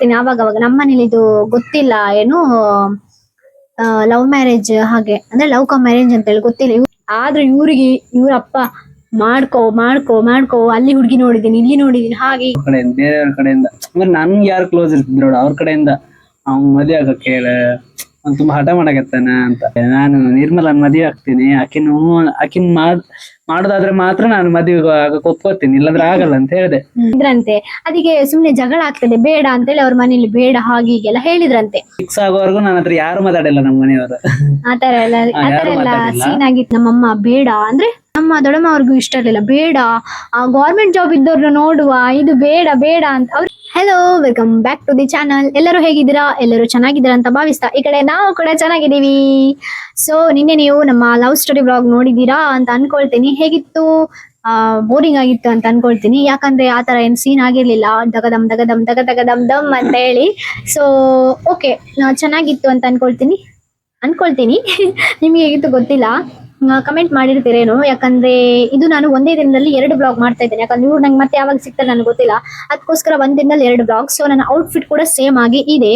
ಇರ್ತೀನಿ ಅವಾಗ ಅವಾಗ ನಮ್ಮ ಮನೇಲಿ ಇದು ಗೊತ್ತಿಲ್ಲ ಏನು ಲವ್ ಮ್ಯಾರೇಜ್ ಹಾಗೆ. ಅಂದ್ರೆ ಲವ್ ಕಮ್ ಮ್ಯಾರೇಜ್ ಅಂತ ಹೇಳಿ ಗೊತ್ತಿಲ್ಲ. ಆದ್ರೆ ಇವ್ರಿಗೆ ಇವ್ರ ಅಪ್ಪ ಮಾಡ್ಕೋ ಮಾಡ್ಕೋ ಮಾಡ್ಕೋ, ಅಲ್ಲಿ ಹುಡುಗಿ ನೋಡಿದೀನಿ ಇಲ್ಲಿ ನೋಡಿದೀನಿ ಹಾಗೆ ಕಡೆಯಿಂದ, ಬೇರೆಯವ್ರ ಕಡೆಯಿಂದ. ಅಂದ್ರೆ ನನ್ಗೆ ಯಾರು ಕ್ಲೋಸ್ ಇರ್ತಿದ್ರು ಅವ್ರ ಕಡೆಯಿಂದ ಅವ್ನ್ ಮದ್ವೆ ಆಗಕ್ಕೆ ಅವ್ನ್ ತುಂಬಾ ಹಠ ಮಾಡಕತ್ತಾನ ಅಂತ. ನಾನು ನಿರ್ಮಲನ್ ಮದ್ವೆ ಆಗ್ತೀನಿ. ಆಕಿನ ಆಕಿನ್ ಮಾಡ್ ಮಾಡೋದಾದ್ರೆ ಮಾತ್ರ ನಾನು ಮದ್ವೆ ಆಗಕ್ ಒಪ್ಕೋತೀನಿ ಇಲ್ಲಾಂದ್ರೆ ಆಗಲ್ಲ ಅಂತ ಹೇಳಿದೆ. ಇದ್ರಂತೆ. ಅದಕ್ಕೆ ಸುಮ್ನೆ ಜಗಳ ಆಗ್ತದೆ. ಬೇಡ ಅಂತೇಳಿ ಅವ್ರ ಮನೇಲಿ ಬೇಡ ಹಾಗೆ ಹೀಗೆಲ್ಲ ಹೇಳಿದ್ರಂತೆ. ಫಿಕ್ಸ್ ಆಗೋವರೆಗೂ ನನ್ನ ಹತ್ರ ಯಾರು ಮಾತಾಡಿಲ್ಲ ನಮ್ಮ ಮನೆಯವರು. ಆತರ ಎಲ್ಲ ಆತರ ಎಲ್ಲ. ಸೀನ್ ಆಗಿತ್ತು. ನಮ್ಮಮ್ಮ ಬೇಡ ಅಂದ್ರೆ ನಮ್ಮ ದೊಡ್ಡಮ್ಮ ಅವ್ರಿಗೂ ಇಷ್ಟ ಇರಲಿಲ್ಲ. ಬೇಡ. ಆ ಗೌರ್ಮೆಂಟ್ ಜಾಬ್ ಇದ್ದವ್ರನ್ನ ನೋಡುವ. ಇದು ಬೇಡ ಬೇಡ ಅಂತ. ಅವ್ರು hello welcome back to the channel ಎಲ್ಲರೂ ಹೇಗಿದ್ದೀರಾ? ಎಲ್ಲರೂ ಚೆನ್ನಾಗಿದ್ದೀರಾ ಅಂತ ಭಾವಿಸ್ತಾ ಈ ಕಡೆ ನಾವು ಕೂಡ ಚೆನ್ನಾಗಿದ್ದೀವಿ. ಸೊ ನಿನ್ನೆ ನೀವು ನಮ್ಮ ಲವ್ ಸ್ಟೋರಿ ಬ್ಲಾಗ್ ನೋಡಿದ್ದೀರಾ ಅಂತ ಅನ್ಕೊಳ್ತೀನಿ. ಹೇಗಿತ್ತು? ಬೋರಿಂಗ್ ಆಗಿತ್ತು ಅಂತ ಅನ್ಕೊಳ್ತೀನಿ. ಯಾಕಂದ್ರೆ ಆ ತರ ಏನ್ ಸೀನ್ ಆಗಿರ್ಲಿಲ್ಲ. ದಗದಮ್ ದಗದಮ್ ದಗ ದಗದಮ್ ದಮ್ ಅಂತ ಹೇಳಿ. ಸೊ ಓಕೆ ಚೆನ್ನಾಗಿತ್ತು ಅಂತ ಅನ್ಕೊಳ್ತೀನಿ. ಅನ್ಕೊಳ್ತೀನಿ. ನಿಮ್ಗೆ ಹೇಗಿತ್ತು ಗೊತ್ತಿಲ್ಲ. ಕಮೆಂಟ್ ಮಾಡಿರ್ತೀರೇನು? ಯಾಕಂದ್ರೆ ಇದು ನಾನು ಒಂದೇ ದಿನದಲ್ಲಿ ಎರಡು ಬ್ಲಾಗ್ ಮಾಡ್ತಾ ಇದ್ದೇನೆ. ಯಾಕಂದ್ರೆ ಇವ್ರು ನಂಗೆ ಮತ್ತೆ ಯಾವಾಗ ಸಿಗ್ತಾರೆ ನನಗೆ ಗೊತ್ತಿಲ್ಲ. ಅದಕ್ಕೋಸ್ಕರ ಒಂದ್ ದಿನದಲ್ಲಿ ಎರಡು ಬ್ಲಾಗ್ ಸೊ ನನ್ನ ಔಟ್ಫಿಟ್ ಕೂಡ ಸೇಮ್ ಆಗಿ ಇದೆ.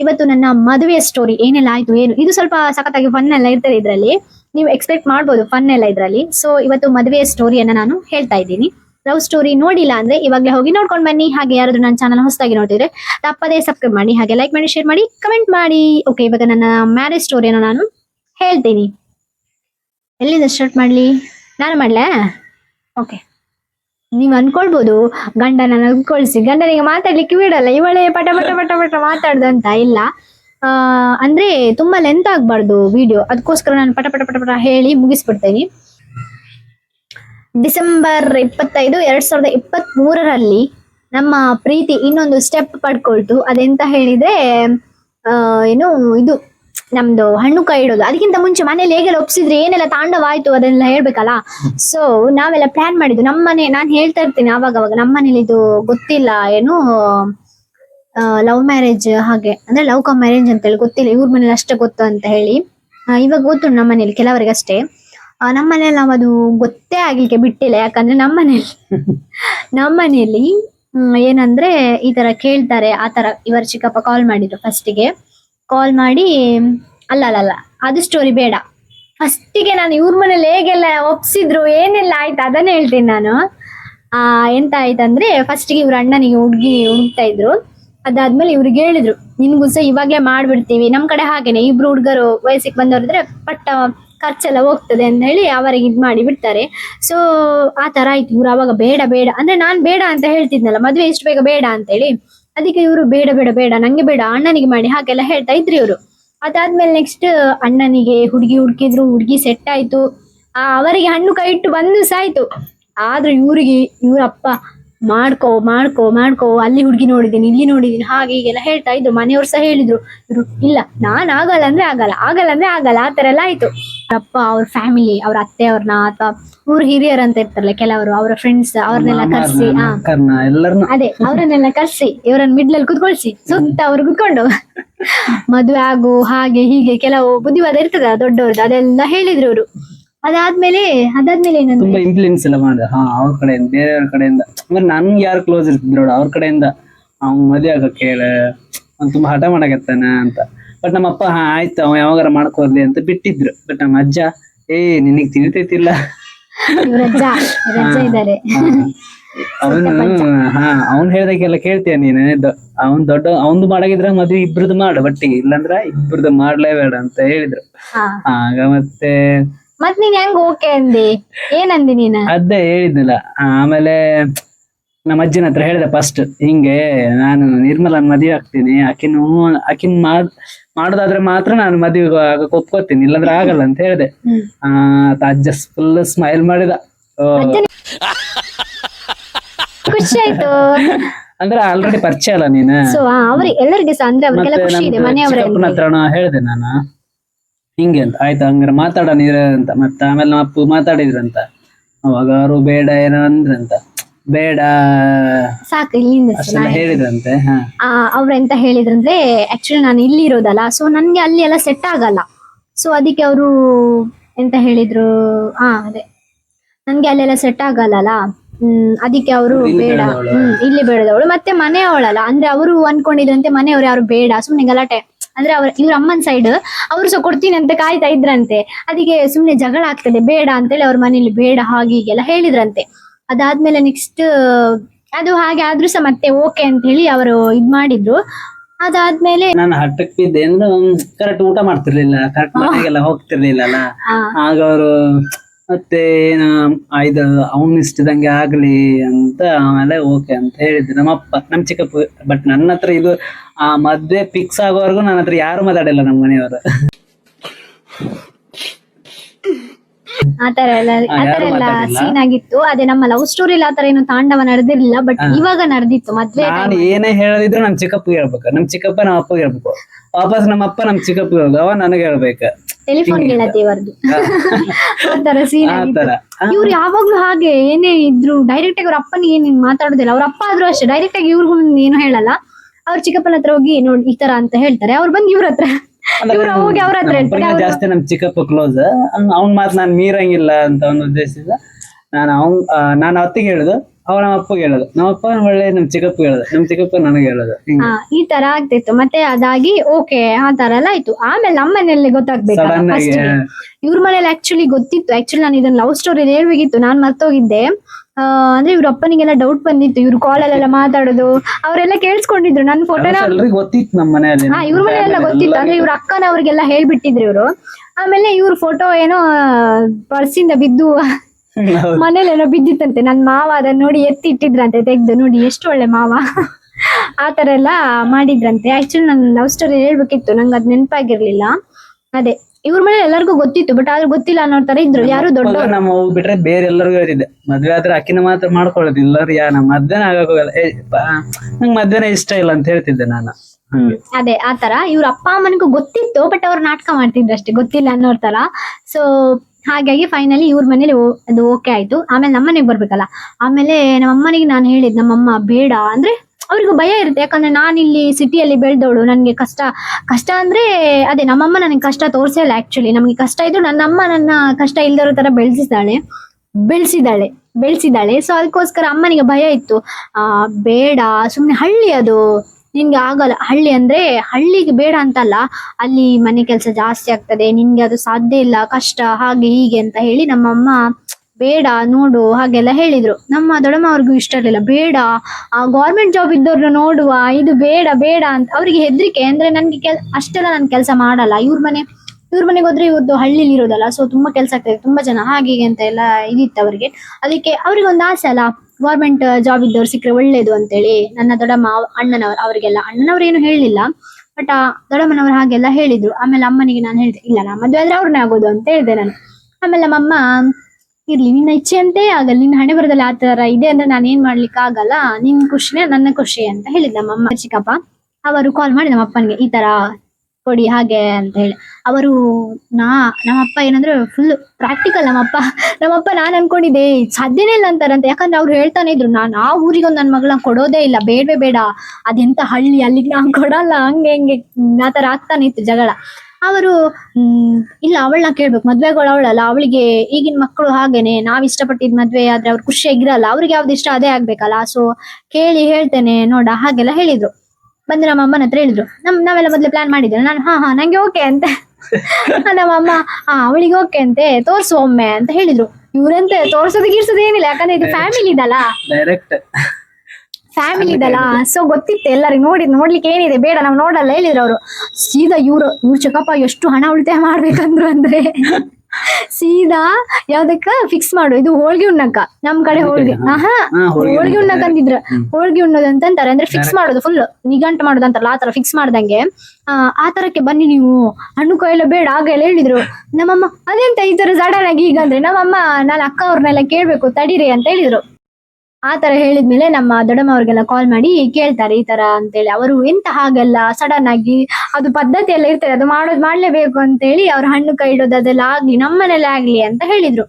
ಇವತ್ತು ನನ್ನ ಮದುವೆ ಸ್ಟೋರಿ ಏನೆಲ್ಲ ಆಯ್ತು, ಏನು? ಇದು ಸ್ವಲ್ಪ ಸಖತ್ತಾಗಿ ಫನ್ ಎಲ್ಲ ಇರ್ತದೆ ಇದರಲ್ಲಿ. ನೀವು ಎಕ್ಸ್ಪೆಕ್ಟ್ ಮಾಡ್ಬೋದು ಫನ್ ಎಲ್ಲ ಇದರಲ್ಲಿ. ಸೊ ಇವತ್ತು ಮದುವೆ ಸ್ಟೋರಿಯನ್ನ ನಾನು ಹೇಳ್ತಾ ಇದ್ದೀನಿ. ಲವ್ ಸ್ಟೋರಿ ನೋಡಿಲ್ಲ ಅಂದ್ರೆ ಇವಾಗಲೇ ಹೋಗಿ ನೋಡ್ಕೊಂಡು ಬನ್ನಿ. ಹಾಗೆ ಯಾರಾದ್ರೂ ನನ್ನ ಚಾನಲ್ ಹೊಸದಾಗಿ ನೋಡ್ತಿದ್ರೆ ತಪ್ಪದೇ ಸಬ್ಸ್ಕ್ರೈಬ್ ಮಾಡಿ. ಹಾಗೆ ಲೈಕ್ ಮಾಡಿ ಶೇರ್ ಮಾಡಿ ಕಮೆಂಟ್ ಮಾಡಿ. ಓಕೆ ಇವಾಗ ನನ್ನ ಮ್ಯಾರೇಜ್ ಸ್ಟೋರಿಯನ್ನು ನಾನು ಹೇಳ್ತೀನಿ. ಎಲ್ಲಿಂದ ಸ್ಟಾರ್ಟ್ ಮಾಡಲಿ? ನಾನು ಮಾಡಲೇ? ಓಕೆ ನೀವು ಅನ್ಕೊಳ್ಬೋದು. ಗಂಡನ ನಗ್ಕೊಳ್ಸಿ ಗಂಡನಿಗೆ ಮಾತಾಡ್ಲಿಕ್ಕೆ ಬಿಡಲ್ಲ ಇವಳೇ ಪಟ ಪಟ ಪಟ ಪಟ ಮಾತಾಡ್ದಂತ ಇಲ್ಲ. ಅಂದ್ರೆ ತುಂಬಾ ಲೆಂತ್ ಆಗ್ಬಾರ್ದು ವಿಡಿಯೋ ಅದಕ್ಕೋಸ್ಕರ ನಾನು ಪಟ ಪಟ ಪಟ ಪಟ ಹೇಳಿ ಮುಗಿಸ್ಬಿಡ್ತೇನೆ. ಡಿಸೆಂಬರ್ ಇಪ್ಪತ್ತೈದು ಎರಡ್ ಸಾವಿರದ ಇಪ್ಪತ್ತ್ ಮೂರರಲ್ಲಿ ನಮ್ಮ ಪ್ರೀತಿ ಇನ್ನೊಂದು ಸ್ಟೆಪ್ ಪಡ್ಕೊಳ್ತು. ಅದೆಂತ ಹೇಳಿದ್ರೆ ಏನು ಇದು. ನಮ್ದು ಹಣ್ಣು ಕೈ ಇಡೋದು. ಅದಕ್ಕಿಂತ ಮುಂಚೆ ಮನೇಲಿ ಹೇಗೆಲ್ಲ ಒಪ್ಸಿದ್ರೆ, ಏನೆಲ್ಲ ತಾಂಡವಾಯ್ತು ಅದನ್ನೆಲ್ಲ ಹೇಳ್ಬೇಕಲ್ಲ? ಸೊ ನಾವೆಲ್ಲ ಪ್ಲಾನ್ ಮಾಡಿದ್ದು. ನಮ್ಮನೆ ನಾನು ಹೇಳ್ತಾ ಇರ್ತೀನಿ ಅವಾಗ ಅವಾಗ ನಮ್ಮ ಮನೇಲಿ ಇದು ಗೊತ್ತಿಲ್ಲ, ಏನು ಲವ್ ಮ್ಯಾರೇಜ್ ಹಾಗೆ. ಅಂದ್ರೆ ಲವ್ ಕಮ್ ಮ್ಯಾರೇಜ್ ಅಂತ ಹೇಳಿ ಗೊತ್ತಿಲ್ಲ. ಇವ್ರ ಮನೇಲಿ ಅಷ್ಟೇ ಗೊತ್ತು ಅಂತ ಹೇಳಿ. ಇವಾಗ ಗೊತ್ತು ನಮ್ಮ ಮನೇಲಿ ಕೆಲವರಿಗೆ ಅಷ್ಟೇ. ನಮ್ಮ ಮನೇಲಿ ನಾವು ಅದು ಗೊತ್ತೇ ಆಗ್ಲಿಕ್ಕೆ ಬಿಟ್ಟಿಲ್ಲ. ಯಾಕಂದ್ರೆ ನಮ್ಮ ಮನೇಲಿ ನಮ್ಮ ಮನೆಯಲ್ಲಿ ಏನಂದ್ರೆ ಈ ತರ ಕೇಳ್ತಾರೆ. ಆ ತರ ಇವರ ಚಿಕ್ಕಪ್ಪ ಕಾಲ್ ಮಾಡಿದ್ರು ಫಸ್ಟಿಗೆ ಕಾಲ್ ಮಾಡಿ, ಅಲ್ಲ ಅಲ್ಲ ಅದು ಸ್ಟೋರಿ ಬೇಡ. ಫಸ್ಟಿಗೆ ನಾನು ಇವ್ರ ಮನೇಲಿ ಹೇಗೆಲ್ಲ ಒಪ್ಸಿದ್ರು, ಏನೆಲ್ಲ ಆಯ್ತು, ಅದನ್ನ ಹೇಳ್ತೀನಿ ನಾನು. ಆ, ಎಂತ ಆಯ್ತಂದ್ರೆ ಫಸ್ಟಿಗೆ ಇವ್ರ ಅಣ್ಣನಿಗೆ ಹುಡುಗಿ ಹುಡುಕ್ತಾ ಇದ್ರು. ಅದಾದ್ಮೇಲೆ ಇವ್ರಿಗೆ ಹೇಳಿದ್ರು ನಿನ್ಗೂ ಸಹ ಇವಾಗೆ ಮಾಡ್ಬಿಡ್ತೀವಿ. ನಮ್ ಕಡೆ ಹಾಗೇನೆ, ಇಬ್ರು ಹುಡುಗರು ವಯಸ್ಸಿಗೆ ಬಂದವರಿದ್ರೆ ಪಟ್ಟ ಖರ್ಚೆಲ್ಲ ಹೋಗ್ತದೆ ಅಂತ ಹೇಳಿ ಅವರಿಗೆ ಇದ್ ಮಾಡಿ ಬಿಡ್ತಾರೆ. ಸೊ ಆ ತರ ಆಯ್ತು, ಇವ್ರು ಅವಾಗ ಬೇಡ ಬೇಡ. ಅಂದ್ರೆ ನಾನ್ ಬೇಡ ಅಂತ ಹೇಳ್ತಿದ್ನಲ್ಲ, ಮದ್ವೆ ಇಷ್ಟು ಬೇಗ ಬೇಡ ಅಂತ ಹೇಳಿ. ಅದಕ್ಕೆ ಇವರು ಬೇಡ ಬೇಡ ಬೇಡ, ನಂಗೆ ಬೇಡ, ಅಣ್ಣನಿಗೆ ಮಾಡಿ, ಹಾಗೆಲ್ಲ ಹೇಳ್ತಾ ಇದ್ರು ಇವರು. ಅದಾದ್ಮೇಲೆ ನೆಕ್ಸ್ಟ್ ಅಣ್ಣನಿಗೆ ಹುಡುಗಿ ಹುಡುಕಿದ್ರು, ಹುಡುಗಿ ಸೆಟ್ ಆಯ್ತು. ಆ, ಅವರಿಗೆ ಹಣ್ಣು ಕೈ ಇಟ್ಟು ಬಂದು ಸಾಯ್ತು. ಆದ್ರೆ ಇವ್ರಿಗೆ ಇವರಪ್ಪ ಮಾಡ್ಕೋ ಮಾಡ್ಕೋ ಮಾಡ್ಕೋ, ಅಲ್ಲಿ ಹುಡುಗಿ ನೋಡಿದೀನಿ ಇಲ್ಲಿ ನೋಡಿದೀನಿ ಹಾಗೆ ಹೀಗೆಲ್ಲ ಹೇಳ್ತಾ ಇದ್ರು. ಮನೆಯವ್ರು ಸಹ ಹೇಳಿದ್ರು ಇಲ್ಲ, ನಾನ್ ಆಗಲ್ಲ ಅಂದ್ರೆ ಆಗಲ್ಲ ಆಗಲ್ಲ ಅಂದ್ರೆ ಆಗಲ್ಲ, ಆ ಎಲ್ಲ ಆಯ್ತು. ಅಪ್ಪ ಅವ್ರ ಫ್ಯಾಮಿಲಿ ಅವ್ರ ಅತ್ತೆ ಅವ್ರನ್ನ ಅಥವಾ ಊರ್ ಹಿರಿಯರ್ ಅಂತ ಇರ್ತಾರಲ್ಲ ಕೆಲವರು ಅವರ ಫ್ರೆಂಡ್ಸ್ ಅವ್ರನ್ನೆಲ್ಲ ಕರ್ಸಿ ಹಾ ಅದೇ ಅವರನ್ನೆಲ್ಲ ಕರ್ಸಿ ಇವರನ್ನ ಮಿಡ್ಲಲ್ಲಿ ಕುತ್ಕೊಳ್ಸಿ ಸುತ್ತ ಅವ್ರು ಕುತ್ಕೊಂಡು. ಮದುವೆ ಆಗು ಹಾಗೆ ಹೀಗೆ ಕೆಲವು ಬುದ್ಧಿವಾದ ಇರ್ತದ ದೊಡ್ಡವ್ರದ್ದು ಅದೆಲ್ಲ ಹೇಳಿದ್ರು ಅವರು. ಅದಾದ್ಮೇಲೆ ಅದಾದ್ಮೇಲೆ ಏನಂದ್ರೆ ತುಂಬಾ ಇನ್ಫ್ಲೂಯೆನ್ಸ್ ಎಲ್ಲ ಮಾಡಿದೆ. ಹಾ ಅವ್ರ ಕಡೆಯಿಂದ ಬೇರೆಯವ್ರ ಕಡೆಯಿಂದ. ಅಂದ್ರೆ ನನ್ಗೆ ಯಾರು ಕ್ಲೋಸ್ ಇರ್ತಿದ್ರು ಅವ್ರ ಕಡೆಯಿಂದ. ಅವ್ನ್ ಮದುವೆ ಆಗ ಕೇಳ ಅವ್ನ್ ತುಂಬಾ ಹಠ ಮಾಡಕತ್ತಾನ ಅಂತ. ಬಟ್ ನಮ್ಮ ಅಪ್ಪ ಹಾ ಆಯ್ತು ಅವ ಯಾವಾಗಾರ ಮಾಡ್ಕೋರ್ಲಿ ಅಂತ ಬಿಟ್ಟಿದ್ರು. ಬಟ್ ನಮ್ಮ ಅಜ್ಜ ಏ ನಿನಗ್ ತಿಳಿತೈತಿಲ್ಲ. ಅವನು ಹಾ ಅವ್ನ್ ಹೇಳ್ದಾಗೆಲ್ಲ ಕೇಳ್ತೀಯ ನೀನು ಅವನ್ ದೊಡ್ಡ ಅವನ್ದು ಮಾಡಾಗಿದ್ರ ಮದ್ವೆ ಇಬ್ರದ್ದು ಮಾಡು ಬಟ್ಟಿ ಇಲ್ಲಂದ್ರ ಇಬ್ರದ್ದು ಮಾಡ್ಲೇಬೇಡ ಅಂತ ಹೇಳಿದ್ರು. ಆಗ ಮತ್ತೆ ಮತ್ ನೀನ್ ಹೆಂಗ್ ಓಕೆ ಅಂದಿ? ಏನಂದಿ ನೀನ? ಅದೇ ಹೇಳಿದ್ನಲ್ಲ ಆಮೇಲೆ ನಮ್ಮ ಅಜ್ಜನ ಹತ್ರ ಹೇಳಿದೆ ಫಸ್ಟ್ ಹಿಂಗೆ ನಾನು ನಿರ್ಮಲನ್ ಮದುವೆ ಆಗ್ತೀನಿ ಆಕಿನ ಆಕಿನ್ ಮಾಡ್ ಮಾಡೋದಾದ್ರೆ ಮಾತ್ರ ನಾನು ಮದುವೆ ಆಗಕ್ ಒಪ್ಕೋತೀನಿ ಇಲ್ಲಾಂದ್ರೆ ಆಗಲ್ಲ ಅಂತ ಹೇಳಿದೆ. ಆ ಅಜ್ಜ ಫುಲ್ ಸ್ಮೈಲ್ ಮಾಡಿದ. ಓ, ಖುಷಿ ಆಯ್ತು. ಅಂದ್ರೆ ಆಲ್ರೆಡಿ ಪರಿಚಯ ಅಲ್ಲ ನೀನು. ಅಪ್ಪನ ಹತ್ರ ಎಲ್ಲರಿಗೆ ಹತ್ರನೂ ಹೇಳಿದೆ ನಾನು. ಹಿಂಗೆ ಅಂತ ಆಯ್ತು ಹಂಗಾರೆ ಮಾತಾಡೋಣ ನೀರ ಅಂತ ಮತ್ತೆ ಆಮೇಲೆ ನಮ್ಮ ಅಪ್ಪು ಮಾತಾಡಿದ್ರಂತ. ಅವಾಗ ಅವರು ಬೇಡ ಏನೋ ಅಂದ್ರಂತ ಬೇಡ. ಸಾಕು ಇಲ್ಲಿಂದ ಹೇಳಿದ್ರಂತೆ ಅವ್ರ ಆ, ಅವ್ರು ಎಂತ ಹೇಳಿದ್ರಂದ್ರೆ ಆಕ್ಚುಲಿ ನಾನು ಇಲ್ಲಿ ಇರೋದಲ್ಲ ಸೊ ನನ್ಗೆ ಅಲ್ಲಿ ಎಲ್ಲ ಸೆಟ್ ಆಗಲ್ಲ. ಸೊ ಅದಕ್ಕೆ ಅವರು ಎಂತ ಹೇಳಿದ್ರು? ಹಾ ಅದೇ. ನನ್ಗೆ ಅಲ್ಲೆಲ್ಲ ಸೆಟ್ ಆಗಲ್ಲಲ್ಲ? ಹ್ಮ್ ಅದಕ್ಕೆ ಅವರು ಬೇಡ. ಹ್ಮ್ ಇಲ್ಲಿ ಬೇಡದವಳು ಮತ್ತೆ ಮನೆಯವಳಲ್ಲ ಅಂದ್ರೆ ಅವರು ಅನ್ಕೊಂಡಿದ್ರಂತೆ ಮನೆಯವ್ರು ಯಾರು ಬೇಡ ಸುಮ್ನೆ ಗಲಾಟೆ. ಅಂದ್ರೆ ಅವ್ರ ಇವ್ರ ಅಮ್ಮನ ಸೈಡ್ ಅವ್ರು ಸೊ ಕೊಡ್ತೀನಿ ಅಂತ ಕಾಯ್ತಾ ಇದ್ರಂತೆ. ಅದಕ್ಕೆ ಸುಮ್ನೆ ಜಗಳ ಆಗ್ತದೆ ಬೇಡ ಅಂತೇಳಿ ಅವ್ರ ಮನೇಲಿ ಬೇಡ ಹಾಗೆ ಹೀಗೆಲ್ಲ ಹೇಳಿದ್ರಂತೆ. ಅದಾದ್ಮೇಲೆ ನೆಕ್ಸ್ಟ್ ಅದು ಹಾಗೆ ಆದ್ರೂ ಸಹ ಮತ್ತೆ ಓಕೆ ಅಂತ ಹೇಳಿ ಅವರು ಇದ್ ಮಾಡಿದ್ರು. ಅದಾದ್ಮೇಲೆ ನಾನು ಹಟ್ಟಕ್ ಬಿದ್ದೆ ಅಂದ್ರೆ ಕರೆಕ್ಟ್ ಊಟ ಮಾಡ್ತಿರ್ಲಿಲ್ಲ. ಕರೆಕ್ಟ್ ಮನೆಗೆಲ್ಲ ಹೋಗ್ತಿರ್ಲಿಲ್ಲ ಅಲ್ಲ ಆಗ ಅವರು ಮತ್ತೆ ಏನು ಇದು ಅವನ್ ಇಷ್ಟದಂಗೆ ಆಗ್ಲಿ ಅಂತ ಆಮೇಲೆ ಓಕೆ ಅಂತ ಹೇಳಿದ್ರು. ನಮ್ಮಪ್ಪ ನಮ್ ಚಿಕ್ಕಪ್ಪ ಬಟ್ ನನ್ನ ಹತ್ರ ಇದು ಆ ಮದ್ವೆ ಫಿಕ್ಸ್ ಆಗೋವರೆಗೂ ನನ್ನ ಹತ್ರ ಯಾರು ಮಾತಾಡಿಲ್ಲ ನಮ್ಮ ಮನೆಯವರು. ಆತರ ಎಲ್ಲ ಆತರ ಎಲ್ಲ ಸೀನ್ ಆಗಿತ್ತು. ಅದೇ ನಮ್ಮ ಲವ್ ಸ್ಟೋರಿ ಆತರ ಏನು ತಾಂಡವ ನಡೆದಿರ್ಲಿಲ್ಲ ಬಟ್ ಇವಾಗ ನಡೆದಿತ್ತು ಮದ್ವೆ ನಾನು ಏನೇ ಹೇಳಿದ್ರು ನಮ್ ಚಿಕ್ಕಪ್ಪ ಹೇಳ್ಬೇಕು. ನಮ್ ಚಿಕ್ಕಪ್ಪ ನಮ್ಮ ಅಪ್ಪ ಹೇಳ್ಬೇಕು. ವಾಪಸ್ ನಮ್ಮ ಅಪ್ಪ ನಮ್ ಚಿಕ್ಕಪ್ಪ ಹೇಳ್ಬೇಕು. ಅವ ನನಗೆ ಹೇಳ್ಬೇಕು. ಟೆಲಿಫೋನ್ ಗೆಳತಿ ಆತರ ಸೀನ್ ಇವ್ರು ಯಾವಾಗ್ಲೂ ಹಾಗೆ ಏನೇ ಇದ್ರು ಡೈರೆಕ್ಟ್ ಆಗಿ ಅವ್ರ ಅಪ್ಪನಿಗೆ ಏನ್ ಮಾತಾಡೋದಿಲ್ಲ. ಅವ್ರ ಅಪ್ಪ ಆದ್ರೂ ಅಷ್ಟೇ. ಡೈರೆಕ್ಟ್ ಆಗಿ ಇವ್ರಿಗೂ ಏನು ಹೇಳಲ್ಲ. ಅವ್ರ ಚಿಕ್ಕಪ್ಪನ ಹತ್ರ ಹೋಗಿ ನೋಡಿ ಈ ತರ ಅಂತ ಹೇಳ್ತಾರೆ. ಅವ್ರು ಬಂದು ಇವ್ರ ಹತ್ರ. ಇವ್ರು ಅವ್ರ ಹತ್ರ ಹೇಳ್ತಾರೆ ಜಾಸ್ತಿ ನಮ್ ಚಿಕ್ಕಪ್ಪ ಕ್ಲೋಸ್ ಅವ್ನ್ ಮಾತ್ ನಾನ್ ಮೀರಂಗಿಲ್ಲ ಅಂತ ಒಂದು ಉದ್ದೇಶದಿಂದ ನಾನು ಅವ್ನ್ ಆ, ನಾನು ಅತ್ತಿಗೆ ಹೇಳುದು ಅವ ನಮ್ಮ ಅಪ್ಪಗೆ ಹೇಳೋದು. ನಮ್ಮ ಅಪ್ಪ ಒಳ್ಳೆ ನಮ್ ಚಿಕ್ಕಪ್ಪ ಹೇಳೋದು. ನಮ್ ಚಿಕ್ಕಪ್ಪ ನನಗೆ ಹೇಳೋದು. ಹಿಂಗೆ. ಆ, ಈ ತರ ಆಗ್ತಿತ್ತು. ಮತ್ತೆ ಅದಾಗಿ ಓಕೆ ಆ ತರ ಎಲ್ಲ ಆಯ್ತು. ಆಮೇಲೆ ನಮ್ಮ ಮನೆಯಲ್ಲಿ ಗೊತ್ತಾಗ್ಬೇಕು? ಆಗಿ. ಇವ್ರ ಮನೇಲಿ ಆಕ್ಚುಲಿ ಗೊತ್ತಿತ್ತು. ಆಕ್ಚುಲಿ ನಾನು ಇದನ್ನ ಲವ್ ಸ್ಟೋರಿ ಹೇಳ್ಬೇಕಿತ್ತು ನಾನ್ ಮರ್ತೋಗಿದ್ದೆ. ಆ, ಅಂದ್ರೆ ಇವ್ರ ಅಪ್ಪನಿಗೆಲ್ಲ ಡೌಟ್ ಬಂದಿತ್ತು. ಇವ್ರು ಕಾಲಲ್ಲೆಲ್ಲ ಮಾತಾಡೋದು. ಅವರೆಲ್ಲ ಕೇಳಿಸ್ಕೊಂಡಿದ್ರು. ನನ್ನ ಫೋಟೋನ ಎಲ್ರಿಗೂ ಗೊತ್ತಿತ್ತು ನಮ್ಮ ಮನೆಯಲ್ಲಿ. ಹಾ ಇವ್ರ ಮನೆಯೆಲ್ಲ ಗೊತ್ತಿತ್ತು. ಅಂದ್ರೆ ಇವ್ರ ಅಕ್ಕನ ಅವ್ರಿಗೆಲ್ಲ ಹೇಳ್ಬಿಟ್ಟಿದ್ರು ಇವ್ರು. ಆಮೇಲೆ ಇವ್ರ ಫೋಟೋ ಏನೋ ಪರ್ಸಿಂದ ಬಿದ್ದು ಬಿದ್ದಿತ್ತು ಬಿದ್ದಿತ್ತಂತೆ. ನನ್ ಮಾವ ಅದನ್ನ ನೋಡಿ ಎತ್ತಿ ಇಟ್ಟಿದ್ರಂತೆ ತೆಗ್ದು. ನೋಡಿ ಎಷ್ಟು ಒಳ್ಳೆ ಮಾವ. ಆತರ ತರ ಎಲ್ಲ ಮಾಡಿದ್ರಂತೆ. ಆಕ್ಚುಲಿ ನನ್ ಲವ್ ಸ್ಟೋರಿ ಹೇಳ್ಬೇಕಿತ್ತು. ನಂಗೆ ಅದ್ ನೆನಪಾಗಿರ್ಲಿಲ್ಲ. ಅದೇ ಇವ್ರ ಮನೆ ಎಲ್ಲರಿಗೂ ಗೊತ್ತಿತ್ತು ಬಟ್ ಆದ್ರೂ ಗೊತ್ತಿಲ್ಲ ಅನ್ನೋ ತರ ಇದ್ರು. ಯಾರು ದೊಡ್ಡ ನಮ್ಮ ಬಿಟ್ರೆ ಬೇರೆ ಎಲ್ಲರಿಗೂ ಹೇಳ್ತಿದ್ದೆ. ಮದ್ವೆ ಆದ್ರೆ ಅಕ್ಕಿನ ಮಾತ್ರ ಮಾಡ್ಕೊಳ್ಳೋದು. ಎಲ್ಲರೂ ಯಾ ನಮ್ಮ ಮದ್ವೆನ ಆಗಕ್ ಹೋಗಲ್ಲ. ನಂಗ್ ಮದ್ವೆನೇ ಇಷ್ಟ ಇಲ್ಲ ಅಂತ ಹೇಳ್ತಿದ್ದೆ ನಾನು. ಅದೇ ಆತರ ತರ ಇವ್ರ ಅಪ್ಪ ಅಮ್ಮನಿಗೂ ಗೊತ್ತಿತ್ತು ಬಟ್ ಅವ್ರು ನಾಟಕ ಮಾಡ್ತಿದ್ರು ಅಷ್ಟೇ. ಗೊತ್ತಿಲ್ಲ ಅನ್ನೋ ತರ ಸೊ ಹಾಗಾಗಿ ಫೈನಲಿ ಇವ್ರ ಮನೇಲಿ ಅದು ಓಕೆ ಆಯ್ತು. ಆಮೇಲೆ ನಮ್ಮ ಮನೆಗೆ ಬರ್ಬೇಕಲ್ಲ. ಆಮೇಲೆ ನಮ್ಮ ಅಮ್ಮನಿಗೆ ನಾನು ಹೇಳಿದ್, ನಮ್ಮಮ್ಮ ಬೇಡ ಅಂದ್ರೆ ಅವ್ರಿಗೂ ಭಯ ಇರುತ್ತೆ. ಯಾಕಂದ್ರೆ ನಾನು ಇಲ್ಲಿ ಸಿಟಿಯಲ್ಲಿ ಬೆಳೆದವಳು, ನನಗೆ ಕಷ್ಟ ಕಷ್ಟ ಅಂದ್ರೆ ಅದೇ ನಮ್ಮಮ್ಮ ನನಗೆ ಕಷ್ಟ ತೋರಿಸೇ ಇಲ್ಲ ಆಕ್ಚುಲಿ ನಮಗೆ ಕಷ್ಟ ಇದ್ರು ನನ್ನ ಅಮ್ಮ ನನ್ನ ಕಷ್ಟ ಇಲ್ದಿರೋ ತರ ಬೆಳೆಸಿದ್ದಾಳೆ ಬೆಳೆಸಿದ್ದಾಳೆ ಬೆಳೆಸಿದ್ದಾಳೆ. ಸೊ ಅದಕ್ಕೋಸ್ಕರ ಅಮ್ಮನಿಗೆ ಭಯ ಇತ್ತು. ಆ, ಬೇಡ ಸುಮ್ಮನೆ ಹಳ್ಳಿ ಅದು. ನಿನ್ಗೆ ಆಗಲ್ಲ. ಹಳ್ಳಿ ಅಂದ್ರೆ ಹಳ್ಳಿಗೆ ಬೇಡ ಅಂತಲ್ಲ. ಅಲ್ಲಿ ಮನೆ ಕೆಲಸ ಜಾಸ್ತಿ ಆಗ್ತದೆ, ನಿನ್ಗೆ ಅದು ಸಾಧ್ಯ ಇಲ್ಲ, ಕಷ್ಟ, ಹಾಗೆ ಹೀಗೆ ಅಂತ ಹೇಳಿ ನಮ್ಮಮ್ಮ ಬೇಡ ನೋಡು ಹಾಗೆಲ್ಲ ಹೇಳಿದ್ರು. ನಮ್ಮ ದೊಡ್ಡಮ್ಮ ಅವ್ರಿಗೂ ಇಷ್ಟ ಇರಲಿಲ್ಲ. ಬೇಡ, ಆ ಗೌರ್ಮೆಂಟ್ ಜಾಬ್ ಇದ್ದವ್ರನ್ನ ನೋಡುವ, ಇದು ಬೇಡ ಬೇಡ ಅಂತ. ಅವ್ರಿಗೆ ಹೆದರಿಕೆ ಅಂದ್ರೆ ನನ್ಗೆ ಕೆಲ್, ಅಷ್ಟೆಲ್ಲ ನಾನು ಕೆಲಸ ಮಾಡಲ್ಲ. ಇವ್ರ ಮನೆ, ಇವ್ರ ಮನೆಗೆ ಹೋದ್ರೆ ಇವ್ರದ್ದು ಹಳ್ಳಿಲಿ ಇರೋದಲ್ಲ ಸೊ ತುಂಬಾ ಕೆಲಸ ಆಗ್ತದೆ, ತುಂಬಾ ಜನ ಹಾಗೆ ಅಂತ ಎಲ್ಲ ಇದಿತ್ತು ಅವರಿಗೆ. ಅದಕ್ಕೆ ಅವ್ರಿಗೆ ಒಂದು ಆಸೆ ಅಲ್ಲ. ಗೌರ್ಮೆಂಟ್ ಜಾಬ್ ಇದ್ದವ್ರು ಸಿಕ್ಕರೆ ಒಳ್ಳೇದು ಅಂತೇಳಿ ನನ್ನ ದೊಡ್ಡಮ್ಮ ಅಣ್ಣನವ್ರು, ಅವರಿಗೆಲ್ಲ. ಅಣ್ಣನವ್ರು ಏನು ಹೇಳಿಲ್ಲ ಬಟ್ ಆ ದೊಡ್ಡಮ್ಮನವ್ರು ಹಾಗೆಲ್ಲ ಹೇಳಿದ್ರು. ಆಮೇಲೆ ಅಮ್ಮನಿಗೆ ನಾನು ಹೇಳಿದೆ, ಇಲ್ಲ, ನಾ ಮದುವೆ ಆದ್ರೆ ಅವ್ರನ್ನೇ ಆಗೋದು ಅಂತ ಹೇಳಿದೆ ನಾನು. ಆಮೇಲೆ ನಮ್ಮಮ್ಮ ಇರ್ಲಿ, ನಿನ್ನ ಇಚ್ಛೆ ಅಂತೆ ಆಗಲ್ಲ, ನಿನ್ನ ಹಣೆ ಬರದಲ್ಲಿ ಆ ತರ ಇದೆ ಅಂದ್ರೆ ನಾನು ಏನ್ ಮಾಡ್ಲಿಕ್ಕೆ ಆಗಲ್ಲ, ನಿನ್ ಖುಷಿನೇ ನನ್ನ ಖುಷಿ ಅಂತ ಹೇಳಿದ್ ನಮ್ಮಮ್ಮ ಚಿಕ್ಕಪ್ಪ, ಅವರು ಕಾಲ್ ಮಾಡಿ ನಮ್ಮ ಅಪ್ಪನಿಗೆ, ಈ ತರ ಕೊಡಿ, ಹಾಗೆ ಅಂತ ಹೇಳಿ. ಅವರು, ನಾ, ನಮ್ಮಪ್ಪ ಏನಂದ್ರೆ ಫುಲ್ ಪ್ರಾಕ್ಟಿಕಲ್ ನಮ್ಮಪ್ಪ. ನಮ್ಮಪ್ಪ ನಾನ್ ಅನ್ಕೊಂಡಿದ್ದೆ, ಸಾಧ್ಯನೇ ಇಲ್ಲ ಅಂತಾರಂತೆ. ಯಾಕಂದ್ರೆ ಅವ್ರು ಹೇಳ್ತಾನೆ ಇದ್ರು ನಾನ್ ಆ ಊರಿಗೊಂದು ನನ್ನ ಮಗಳನ್ನ ಕೊಡೋದೇ ಇಲ್ಲ, ಬೇಡವೇ ಬೇಡ. ಅದೆಂತ ಹಳ್ಳಿ, ಅಲ್ಲಿಗೆ ನಾನ್ ಕೊಡಲ್ಲ. ಹಂಗೆ ಹಂಗೆ ಆ ತರ ಆಗ್ತಾನೆ ಇತ್ತು ಜಗಳ. ಅವರು ಇಲ್ಲ, ಅವಳನ್ನ ಕೇಳ್ಬೇಕು. ಮದ್ವೆಗಳು ಅವಳಲ್ಲ, ಅವಳಿಗೆ ಈಗಿನ ಮಕ್ಕಳು ಹಾಗೇನೆ. ನಾವ್ ಇಷ್ಟಪಟ್ಟಿದ್ ಮದ್ವೆ ಆದ್ರೆ ಅವ್ರು ಖುಷಿಯಾಗಿರಲ್ಲ ಅವ್ರಿಗೆ ಯಾವ್ದು ಇಷ್ಟ ಅದೇ ಆಗ್ಬೇಕಲ್ಲ. ಸೊ ಕೇಳಿ ಹೇಳ್ತೇನೆ, ನೋಡ, ಹಾಗೆಲ್ಲ ಹೇಳಿದ್ರು. ಬಂದು ನಮ್ಮ ಅಮ್ಮನ ಹತ್ರ ಹೇಳಿದ್ರು ನಮ್ ನಾವೆಲ್ಲ ಮೊದ್ಲು ಪ್ಲಾನ್ ಮಾಡಿದ್ರು ನಾನು ಹಾ ಹಾ ನಂಗೆ ಓಕೆ ಅಂತ. ನಮ್ಮ ಅಮ್ಮ ಹಾ ಅವಳಿಗೆ ಓಕೆ ಅಂತೆ ತೋರ್ಸು ಒಮ್ಮೆ ಅಂತ ಹೇಳಿದ್ರು. ಇವ್ರಂತ ತೋರ್ಸೋದು ಗಿರ್ಸೋದು ಏನಿಲ್ಲ ಯಾಕಂದ್ರೆ ಇದು ಫ್ಯಾಮಿಲಿ ಇದಲ್ಲ. ಡೈರೆಕ್ಟ್ ಫ್ಯಾಮಿಲಿ ಇದಲ್ಲ. ಸೊ ಗೊತ್ತಿತ್ತು ಎಲ್ಲರಿಗೆ ನೋಡಿ ನೋಡ್ಲಿಕ್ಕೆ ಏನಿದೆ ಬೇಡ ನಾವು ನೋಡಲ್ಲ ಹೇಳಿದ್ರು ಅವರು. ಸೀದಾ ಇವ್ರು ಇವ್ರು ಚೆಕಪ್ಪ ಎಷ್ಟು ಹಣ ಉಳಿತಾಯ ಮಾಡ್ಬೇಕಂದ್ರು ಅಂದ್ರೆ. ಸೀದಾ ಯಾವ್ದಕ್ಕ ಫಿಕ್ಸ್ ಮಾಡು. ಇದು ಹೋಳ್ಗಿ ಉಣ್ಣಕ್ಕ. ನಮ್ ಕಡೆ ಹೋಳ್ಗಿ. ಆಹಾ ಹೋಳ್ಗಿ ಉಣ್ಣಕ್ ಅಂದಿದ್ರ ಹೋಳ್ಗೆ ಉಣ್ಣೋದು ಅಂತ ಅಂತಾರೆ ಅಂದ್ರೆ ಫಿಕ್ಸ್ ಮಾಡೋದು ಫುಲ್ ನಿಗಂಟು ಮಾಡೋದು ಅಂತಾರಲ್ಲ ಆ ತರ ಫಿಕ್ಸ್ ಮಾಡ್ದಂಗೆ. ಆ, ಆ ತರಕ್ಕೆ ಬನ್ನಿ ನೀವು. ಹಣ್ಣು ಕೈಲ ಬೇಡ ಆಗ ಎಲ್ಲ ಹೇಳಿದ್ರು. ನಮ್ಮಮ್ಮ ಅದೇಂತ ಈ ತರ ಸಡನ್ ಆಗಿ ಈಗ ಅಂದ್ರೆ ನಮ್ಮಮ್ಮ ನಾನು ಅಕ್ಕ ಅವ್ರನ್ನೆಲ್ಲ ಕೇಳ್ಬೇಕು ತಡೀರಿ ಅಂತ ಹೇಳಿದ್ರು. ಆ ತರ ಹೇಳಿದ್ಮೇಲೆ ನಮ್ಮ ದೊಡ್ಡಮ್ಮ ಅವ್ರಿಗೆಲ್ಲ ಕಾಲ್ ಮಾಡಿ ಕೇಳ್ತಾರೆ ಈ ತರ ಅಂತೇಳಿ. ಅವರು ಎಂತ ಹಾಗೆಲ್ಲ ಸಡನ್ ಆಗಿ ಅದು ಪದ್ಧತಿ ಎಲ್ಲ ಇರ್ತದೆ, ಅದು ಮಾಡೋದು ಮಾಡ್ಲೇಬೇಕು ಅಂತೇಳಿ ಅವ್ರು ಹಣ್ಣು ಕೈ ಇಡೋದು ಅದೆಲ್ಲ ಆಗ್ಲಿ ನಮ್ಮನೇಲೆ ಆಗ್ಲಿ ಅಂತ ಹೇಳಿದ್ರು.